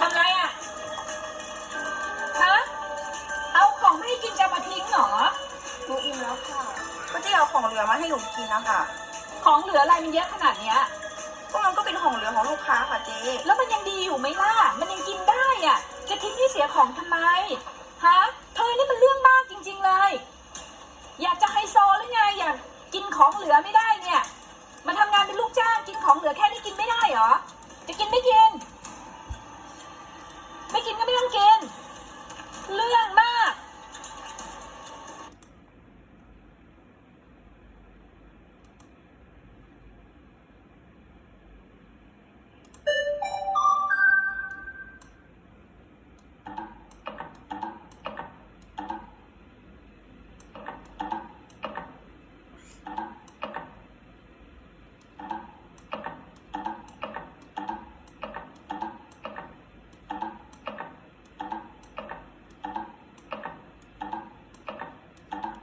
ทำไรอะ ฮะ เอาของไม่ให้กินจะมาทิ้งเหรอ หนูอิ่มแล้วค่ะ ก็จะเอาของเหลือมาให้หนูกินนะคะ ของเหลืออะไรมันเยอะขนาดเนี้ย จหรือไงอยากกินของเหลือไม่ได้เนี่ยมันทำงานเป็นลูกจ้างกินของเหลือแค่นี้กินไม่ได้เหรอ จะกินไม่กิน ไม่กินก็ไม่ต้องกิน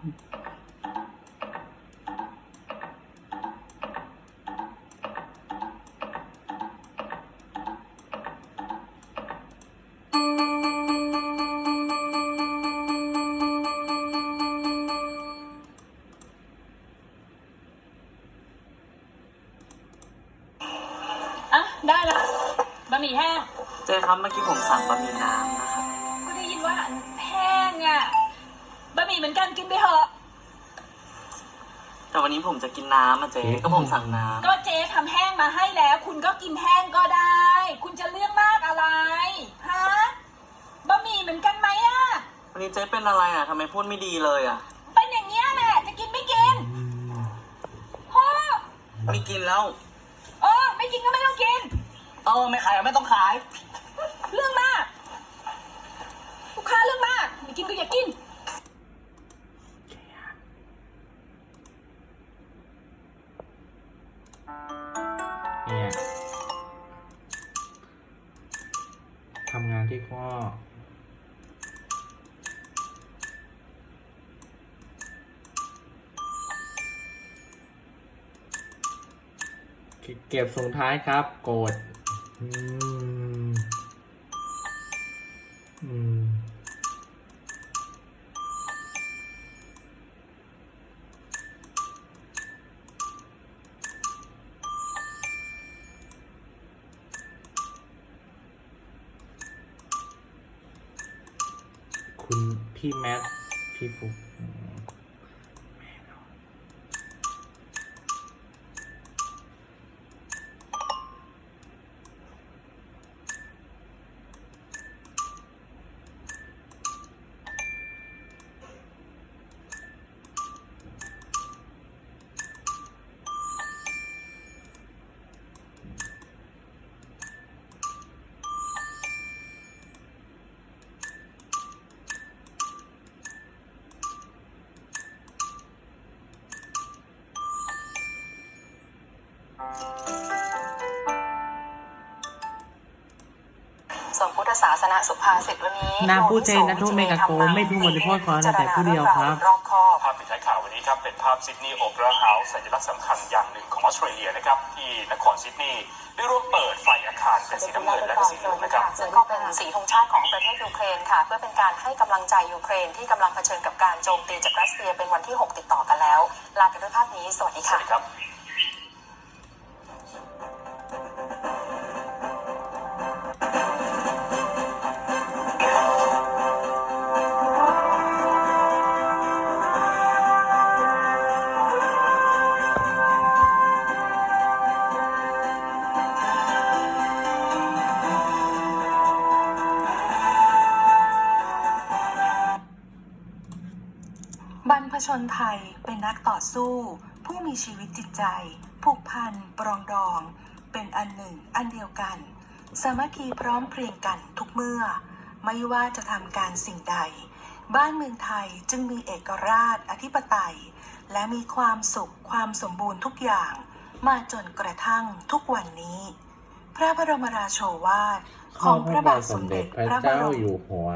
อะ ได้ละบะหมี่แห้ง เจ๊ครับเมื่อกี้ผมสั่งบะหมี่น้ำ เหมือนกันกินไปเถอะ แต่วันนี้ผมจะกินน้ำอะเจ๊ก็ผมสั่งน้ก็เจ๊ทำแห้งมาให้แล้ว คุณก็กินแห้งก็ได้ คุณจะเรื่องมากอะไรฮะบะหมี่เหมือนกันไหมอะำวันนี้เจ๊เป็นอะไรอะทำไมพูดไม่ดีเลยอะ เป็นอย่างเงี้ยแหละจะกินไม่กินโอ้ไม่กินแล้วเออไม่กินก็ไม่ต้องกิน เออไม่ขายไม่ต้องขาย เรื่องมาก ลูกค้าเรื่องมากไม่กินก็อย่ากิน ทำงานที่ข้อ เก็บส่งท้ายครับ โกดอืม คุณพี่แมทพี่ฟุก ส่วนพุทธศาสนาสุภาษิตวันนี้นางผู้เจนนัทโทษเมกาโกไม่ดูบริโภคขอแต่ผู้เดียวครับรอบคอบภาพปิดท้ายข่าววันนี้ครับเป็นภาพซิดนีย์โอเปร่าเฮาส์สัญลักษณ์สำคัญอย่างหนึ่งของออสเตรเลียนะครับที่นครซิดนีย์ได้ร่วมเปิดไฟอาคารเป็นสีน้ำเงินและก็สีเหลืองนะครับซึ่งก็เป็นสีธงชาติของประเทศยูเครนค่ะ เพื่อเป็นการให้กำลังใจยูเครนที่กำลังเผชิญกับการโจมตีจากรัสเซียเป็นวันที่ 6 ติดต่อกันแล้วลากันด้วยภาพนี้สวัสดีสวัค่ะ ชนไทยเป็นนักต่อสู้ ผู้มีชีวิตจิตใจ ผูกพันปรองดอง เป็นอันหนึ่งอันเดียวกัน สามัคคีพร้อมเพรียงกันทุกเมื่อ ไม่ว่าจะทำการสิ่งใด บ้านเมืองไทยจึงมีเอกราชอธิปไตย และมีความสุขความสมบูรณ์ทุกอย่าง มาจนกระทั่งทุกวันนี้ พระบรมราโชวาทของพระบาทสมเด็จพระเจ้าอยู่หัว